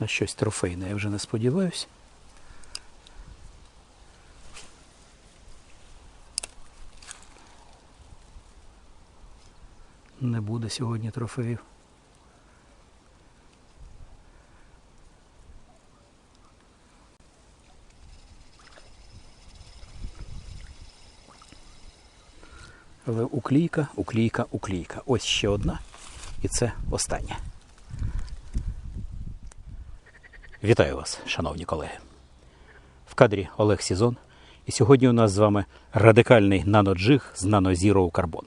На щось трофейне, я вже не сподіваюся. Не буде сьогодні трофеїв. Але уклійка, уклійка, уклійка. Ось ще одна. І це остання. Вітаю вас, шановні колеги. В кадрі Олег Сізон. І сьогодні у нас з вами радикальний наноджиг з Zero Carbon.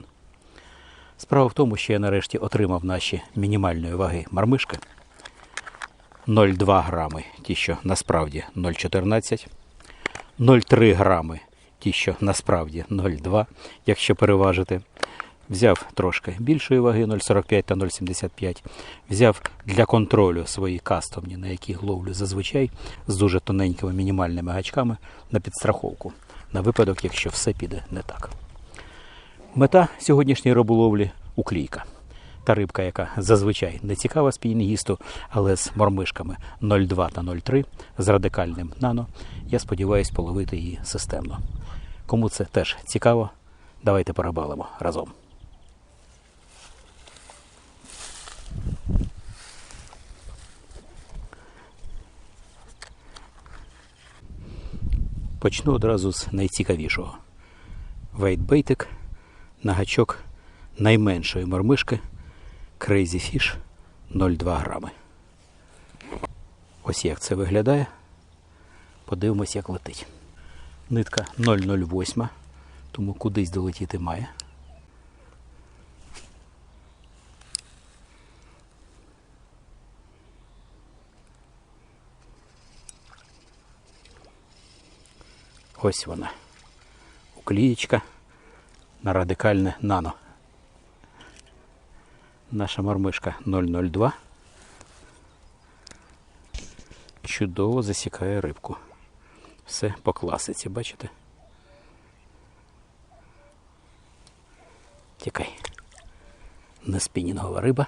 Справа в тому, що я нарешті отримав наші мінімальної ваги мармишки. 0,2 грами, ті, що насправді 0,14. 0,3 грами, ті, що насправді 0,2, якщо переважити. Взяв трошки більшої ваги 0,45 та 0,75. Взяв для контролю свої кастомні, на яких ловлю зазвичай, з дуже тоненькими мінімальними гачками на підстраховку, на випадок, якщо все піде не так. Мета сьогоднішньої риболовлі уклійка. Та рибка, яка зазвичай не цікава спінігісту, але з мормишками 0,2 та 0,3 з радикальним нано, я сподіваюся половити її системно. Кому це теж цікаво, давайте порибалимо разом. Почну одразу з найцікавішого. Вейтбейтик на гачок найменшої мормишки Crazy Fish 0,2 грами. Ось як це виглядає. Подивимось, як летить. Нитка 0,08, тому кудись долетіти має. Ось вона. Уклієчка на радикальне нано. Наша мормишка 002 чудово засікає рибку. Все по класиці, бачите? Тікай. Не спінінгова риба,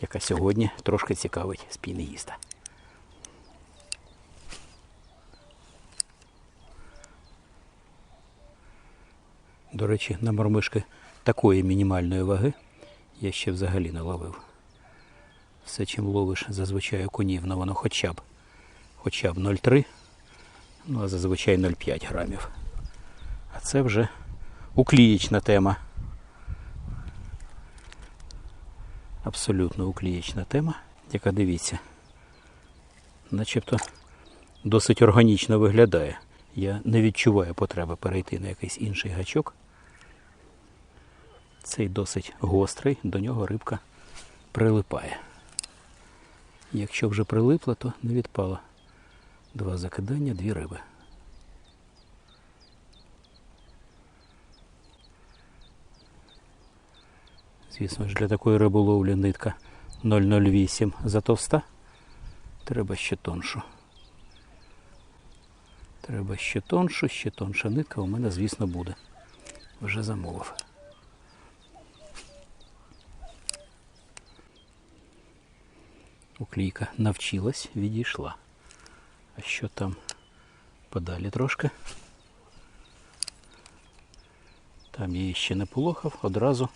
яка сьогодні трошки цікавить спінігіста. До речі, на мормишки такої мінімальної ваги я ще взагалі не ловив. Все, чим ловиш зазвичай окунів, на воно хоча б хоча б 0,3, ну а зазвичай 0,5 грамів. А це вже уклієчна тема. Абсолютно уклієчна тема, яка дивіться, начебто досить органічно виглядає. Я не відчуваю потреби перейти на якийсь інший гачок. Цей досить гострий, до нього рибка прилипає. Якщо вже прилипла, то не відпала. Два закидання, дві риби. Звісно ж, для такої риболовлі нитка 0,08 затовста. Треба ще тоншу. Треба ще тоншу, ще тонша нитка у мене, звісно, буде. Вже замовив. Уклійка навчилась, відійшла. А що там подалі трошки? Там її ще не полохав, одразу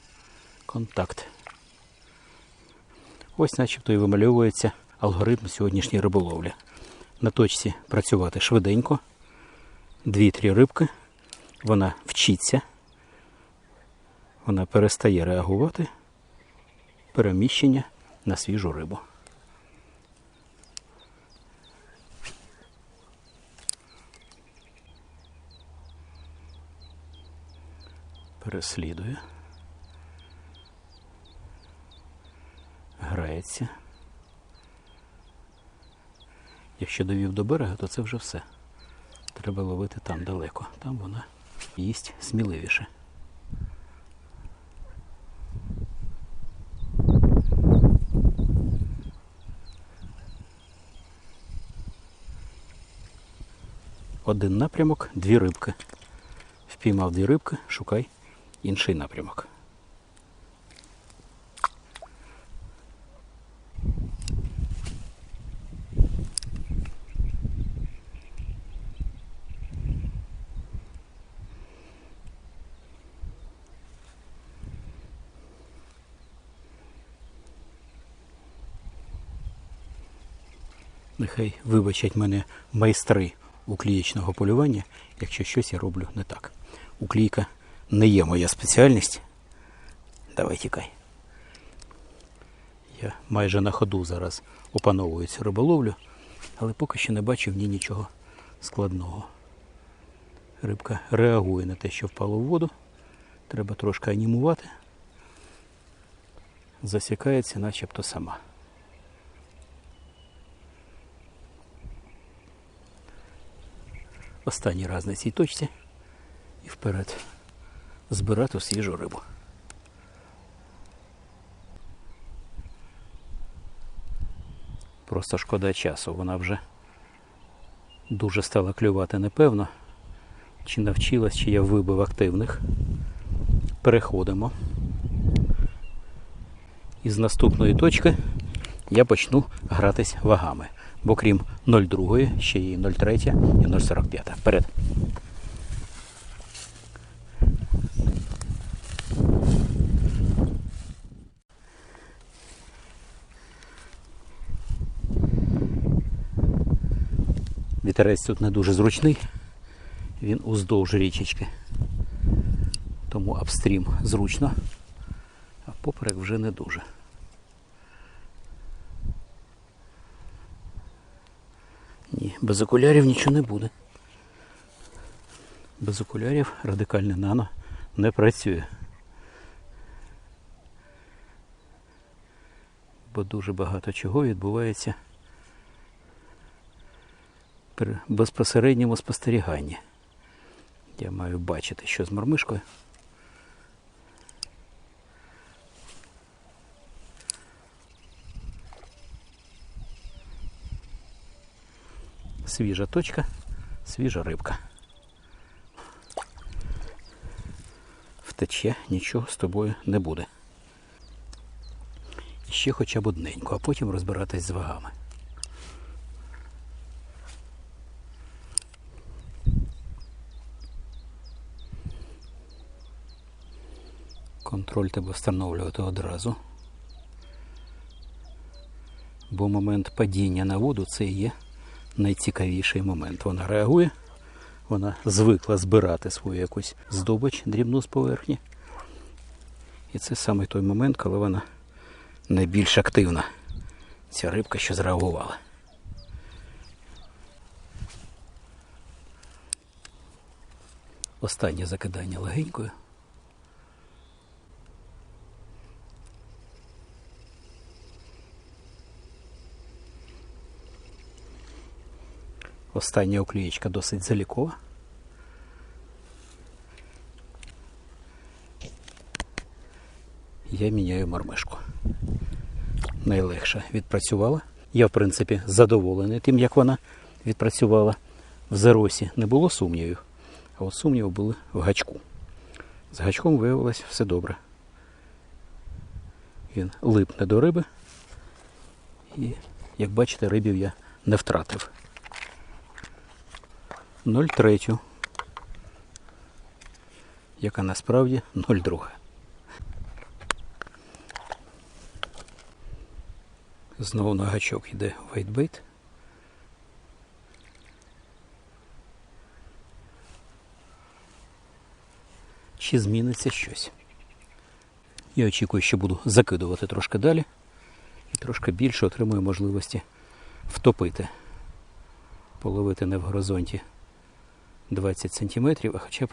контакт. Ось начебто і вимальовується алгоритм сьогоднішньої риболовлі. На точці працювати швиденько. Дві-три рибки. Вона вчиться. Вона перестає реагувати. Переміщення на свіжу рибу. Переслідує. Грається. Якщо довів до берега, то це вже все. Треба ловити там далеко. Там вона їсть сміливіше. Один напрямок, дві рибки. Впіймав дві рибки, шукай інший напрямок. Нехай вибачать мене майстри уклієчного полювання, якщо щось я роблю не так. Уклійка не є моя спеціальність. Давай тікай. Я майже на ходу зараз опановую цю риболовлю, але поки що не бачу в ній нічого складного. Рибка реагує на те, що впало в воду. Треба трошки анімувати. Засікається начебто сама. Останній раз на цій точці і вперед збирати свіжу рибу. Просто шкода часу, вона вже дуже стала клювати непевно. Чи навчилась, чи я вибив активних. Переходимо. І з наступної точки я почну гратись вагами. Бо крім 0,2, ще є 0,3 і 0,45. Вперед. Вітерець тут не дуже зручний. Він уздовж річечки. Тому апстрім зручно, а поперек вже не дуже. Ні, без окулярів нічого не буде. Без окулярів радикальне нано не працює. Бо дуже багато чого відбувається при безпосередньому спостеріганні. Я маю бачити, що з мормишкою. Свіжа точка, свіжа рибка. Втече, нічого з тобою не буде. Ще хоча б одненько, а потім розбиратись з вагами. Контроль треба встановлювати одразу. Бо момент падіння на воду це є найцікавіший момент. Вона реагує, вона звикла збирати свою якусь здобич дрібну з поверхні. І це саме той момент, коли вона найбільш активна. Ця рибка, що зреагувала. Останнє закидання легенькою. Остання оклеєчка досить залікова. Я міняю мармишку. Найлегше відпрацювала. Я, в принципі, задоволений тим, як вона відпрацювала. В заросі не було сумнівів, а от сумніви були в гачку. З гачком виявилось все добре. Він липне до риби. І, як бачите, рибів я не втратив. 0,3, яка насправді 0,2. Знову на гачок йде вайтбейт. Чи зміниться щось? Я очікую, що буду закидувати трошки далі і трошки більше отримую можливості втопити, половити не в горизонті 20 см, а хоча б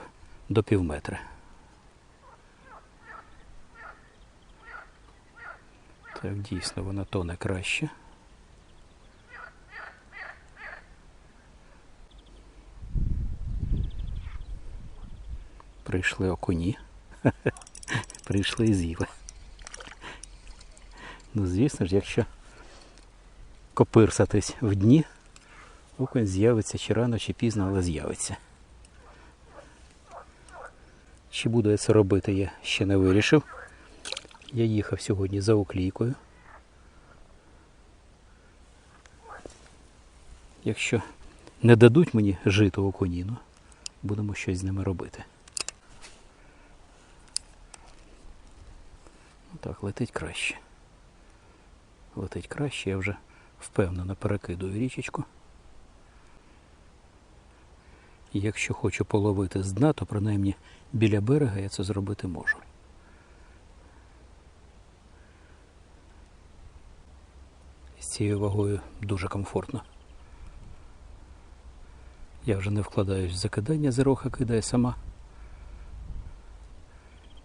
до пів метра. Так, дійсно, вона тоне краще. Прийшли окуні. Прийшли і з'їли. Ну, звісно ж, якщо копирсатись в дні, окунь з'явиться чи рано, чи пізно, але з'явиться. Чи буду я це робити, я ще не вирішив. Я їхав сьогодні за оклійкою. Якщо не дадуть мені жито окуніну, будемо щось з ними робити. Ну Так, летить краще. Летить краще, я вже впевнено перекидую річечку. Якщо хочу половити з дна, то принаймні біля берега я це зробити можу. З цією вагою дуже комфортно. Я вже не вкладаюсь в закидання, зероха кидає сама.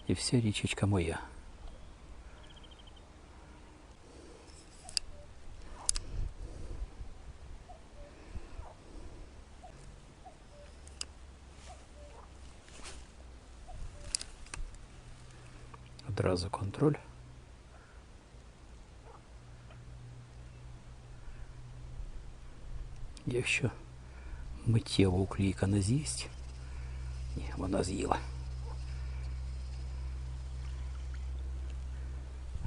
І вся річечка моя. Одразу контроль. Якщо миттєво уклійка не з'їсть, ні, вона з'їла.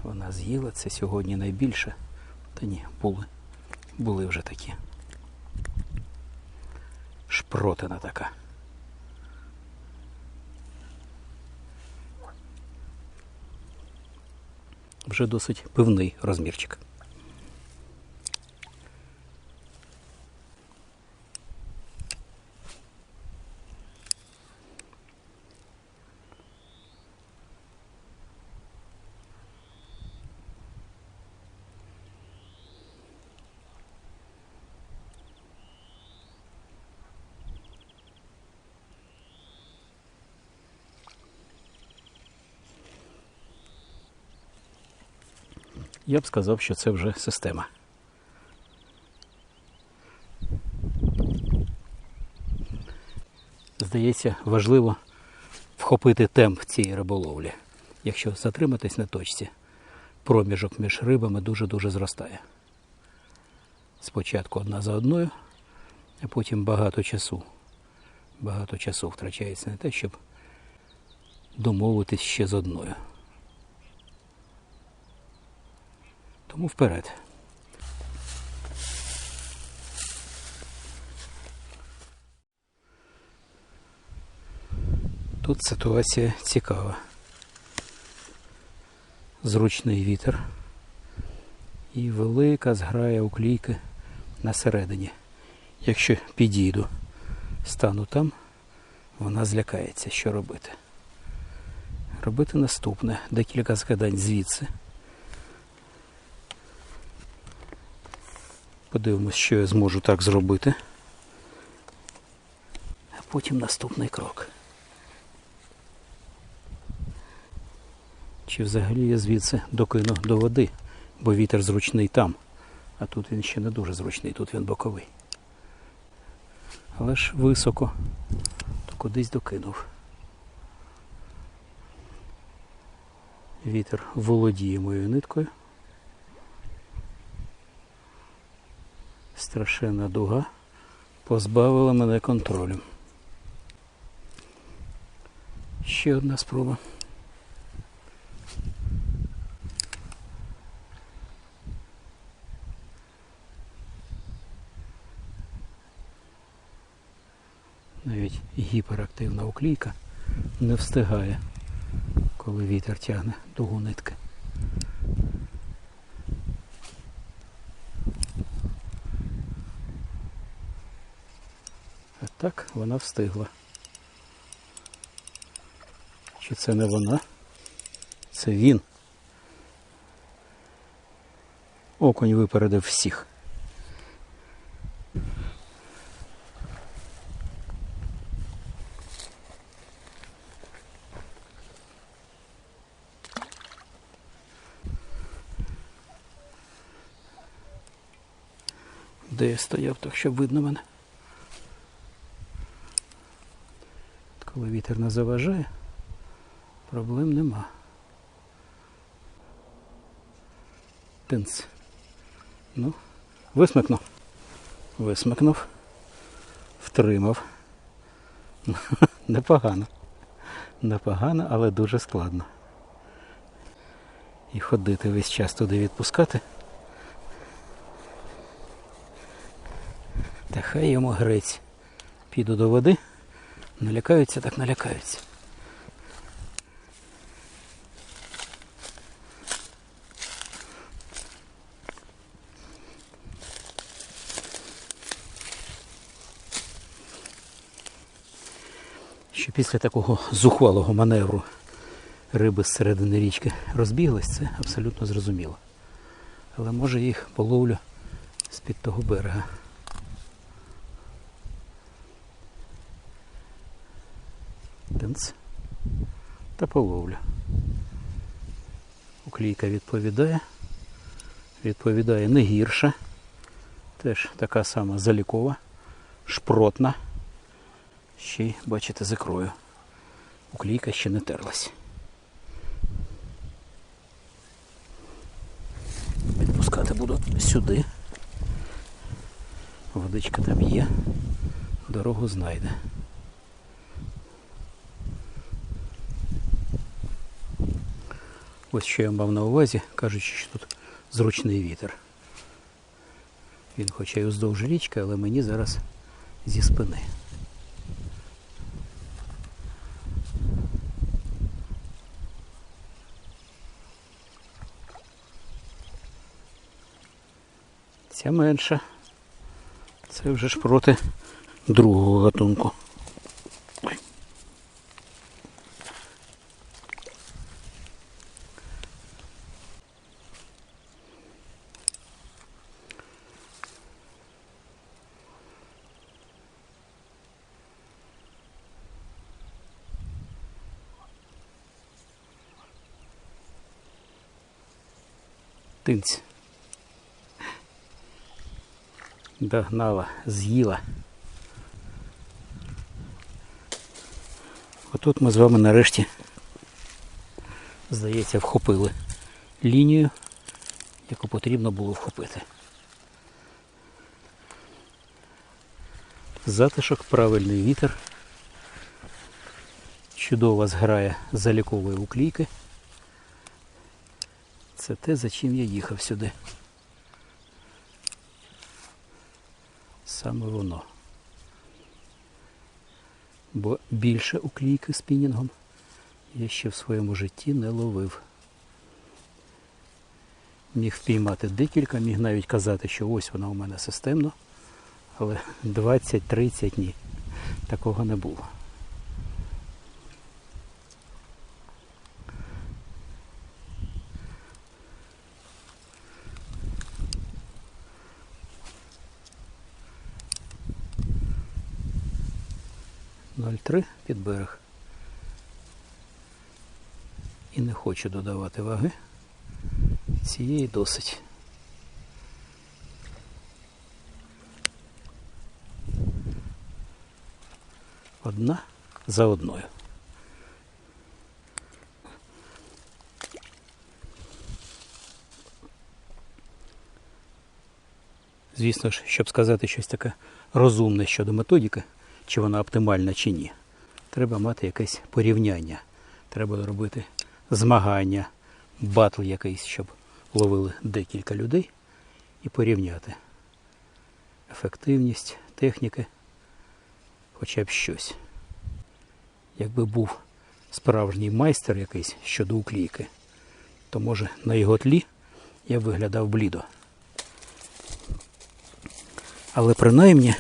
Вона з'їла це сьогодні найбільше. Та ні, були. Були вже такі. Шпротина така. Вже досить пивний розмірчик. Я б сказав, що це вже система. Здається, важливо вхопити темп цієї риболовлі. Якщо затриматись на точці, проміжок між рибами дуже-дуже зростає. Спочатку одна за одною, а потім багато часу. Багато часу втрачається на те, щоб домовитись ще з одною. Тому вперед. Тут ситуація цікава. Зручний вітер і велика зграя уклійки на середині. Якщо підійду, стану там, вона злякається, що робити. Робити наступне, декілька згадань звідси. Подивимось, що я зможу так зробити. А потім наступний крок. Чи взагалі я звідси докину до води, бо вітер зручний там, а тут він ще не дуже зручний, тут він боковий. Але ж високо, то кудись докинув. Вітер володіє моєю ниткою. Страшенна дуга позбавила мене контролю. Ще одна спроба. Навіть гіперактивна уклійка не встигає, коли вітер тягне дугу нитки. А так вона встигла. Чи це не вона? Це він. Окунь випередив всіх. Де я стояв, так щоб видно мене. Коли вітер не заважає, проблем нема. Тинц. Ну, висмикнув. Висмикнув. Втримав. Непогано. Непогано, але дуже складно. І ходити весь час туди відпускати. Та хай йому грець. Піду до води. Налякаються, так налякаються. Що після такого зухвалого маневру риби з середини річки розбіглись, це абсолютно зрозуміло. Але може їх половлю з-під того берега. Тинц. Та половлю. Уклійка відповідає. Відповідає не гірше. Теж така сама залікова, шпротна. Ще й, бачите, з ікрою. Уклійка ще не терлась. Відпускати буду сюди. Водичка там є. Дорогу знайде. Ось що я мав на увазі, кажучи, що тут зручний вітер. Він хоча й уздовж річки, але мені зараз зі спини. Ця менша. Це вже ж проти другого гатунку. Тинць. Догнала, з'їла. Отут ми з вами нарешті, здається, вхопили лінію, яку потрібно було вхопити. Затишок, правильний вітер. Чудово зграє залікової уклійки. Це те, за чим я їхав сюди. Саме воно. Бо більше уклійки спінінгом я ще в своєму житті не ловив. Міг впіймати декілька, міг навіть казати, що ось вона у мене системно, але 20-30 ні. Такого не було. Ноль три під берег. І не хочу додавати ваги. Цієї досить. Одна за одною. Звісно ж, щоб сказати щось таке розумне щодо методики, чи вона оптимальна чи ні, треба мати якесь порівняння. Треба робити змагання, батл якийсь, щоб ловили декілька людей і порівняти ефективність техніки, хоча б щось. Якби був справжній майстер якийсь щодо уклійки, то може на його тлі я б виглядав блідо. Але принаймні,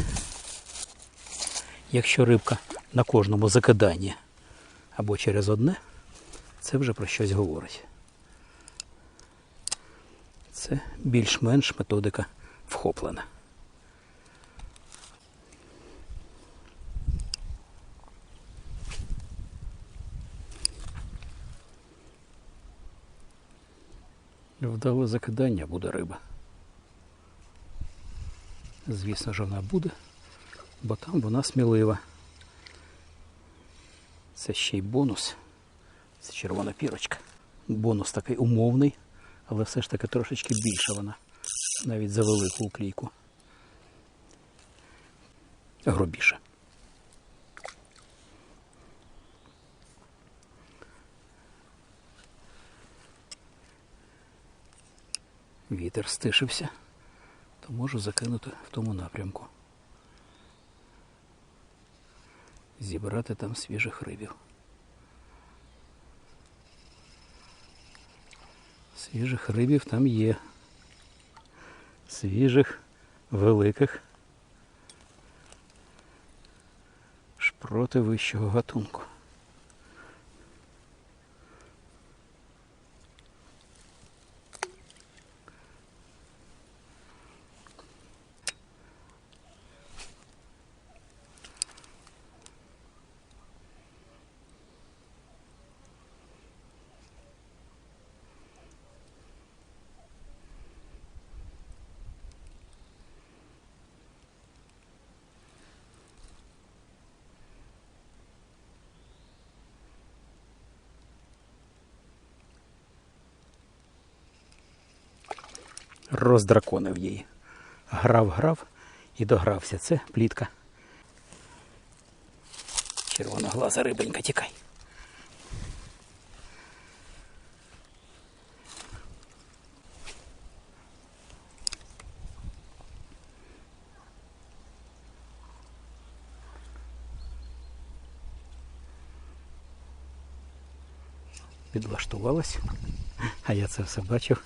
якщо рибка на кожному закиданні або через одне, це вже про щось говорить. Це більш-менш методика вхоплена. Вдале закидання буде риба. Звісно ж, вона буде, бо там вона смілива. Це ще й бонус. Це червона пірочка. Бонус такий умовний, але все ж таки трошечки більша вона. Навіть за велику уклійку. Грубіше. Вітер стишився, то можу закинути в тому напрямку. Зібрати там свіжих рибів. Свіжих рибів там є. Свіжих, великих. шпроти вищого гатунку. Роздраконив її. Грав, грав і догрався. Це плітка. Червоноглаза рибонька, тікай. Підлаштувалась, а я це все бачив.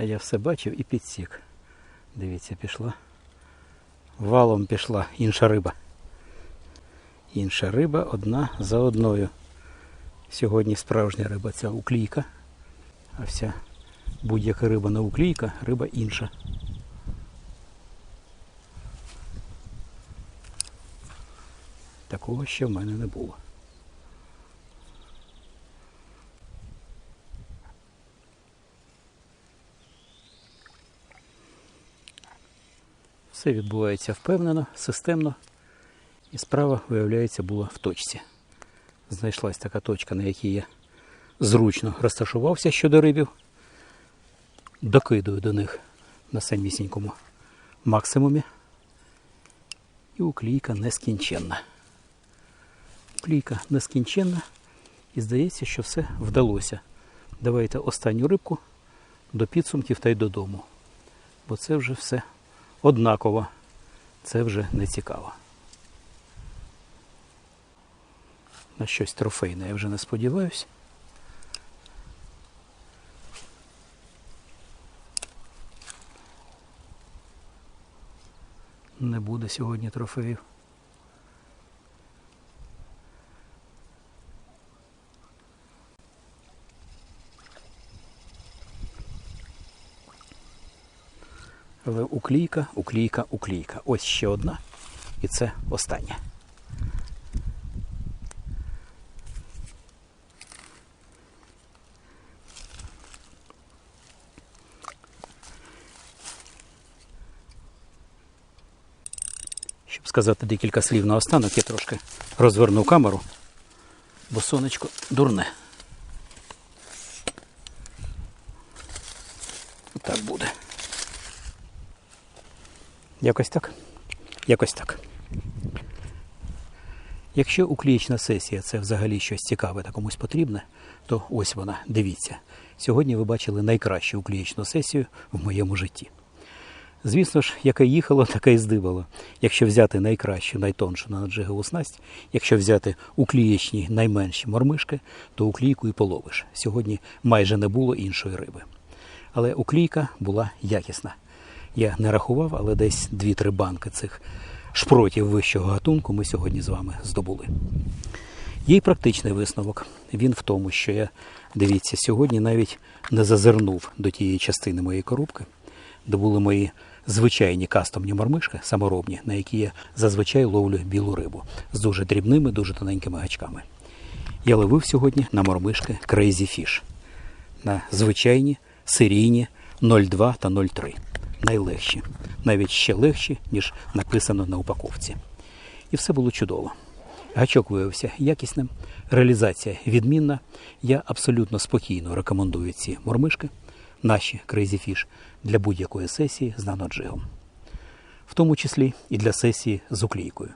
А я все бачив і підсік. Дивіться, пішла. Валом пішла інша риба. Інша риба одна за одною. Сьогодні справжня риба ця уклійка. А вся будь-яка риба не уклійка, риба інша. Такого ще в мене не було. Все відбувається впевнено, системно. І справа, виявляється, була в точці. Знайшлась така точка, на якій я зручно розташувався щодо рибів. Докидую до них на самісінькому максимумі. І уклійка нескінченна. Уклійка нескінченна. І здається, що все вдалося. Давайте останню рибку до підсумків та й додому. Бо це вже все однаково. Це вже не цікаво. На щось трофейне я вже не сподіваюся. Не буде сьогодні трофеїв. Але уклійка, уклійка, уклійка. Ось ще одна. І це остання. Щоб сказати декілька слів на останок, я трошки розверну камеру, бо сонечко дурне. Так буде. Якось так. Якось так. Якщо уклеєчна сесія це взагалі щось цікаве та комусь потрібне, то ось вона, дивіться. Сьогодні ви бачили найкращу уклеєчну сесію в моєму житті. Звісно ж, яке їхало, таке і здибало. Якщо взяти найкращу, найтоншу на наджигову снасть, якщо взяти уклієчні найменші мормишки, то уклійку і половиш. Сьогодні майже не було іншої риби. Але уклійка була якісна. Я не рахував, але десь 2-3 банки цих шпротів вищого гатунку ми сьогодні з вами здобули. Є й практичний висновок. Він в тому, що я, дивіться, сьогодні навіть не зазирнув до тієї частини моєї коробки, де були мої звичайні кастомні мормишки, саморобні, на які я зазвичай ловлю білу рибу з дуже дрібними, дуже тоненькими гачками. Я ловив сьогодні на мормишки Crazy Fish, на звичайні серійні 0,2 та 0,3 найлегші, навіть ще легші, ніж написано на упаковці. І все було чудово. Гачок виявився якісним, реалізація відмінна. Я абсолютно спокійно рекомендую ці мормишки, наші Crazy Fish, для будь-якої сесії з наноджигом. В тому числі і для сесії з уклійкою.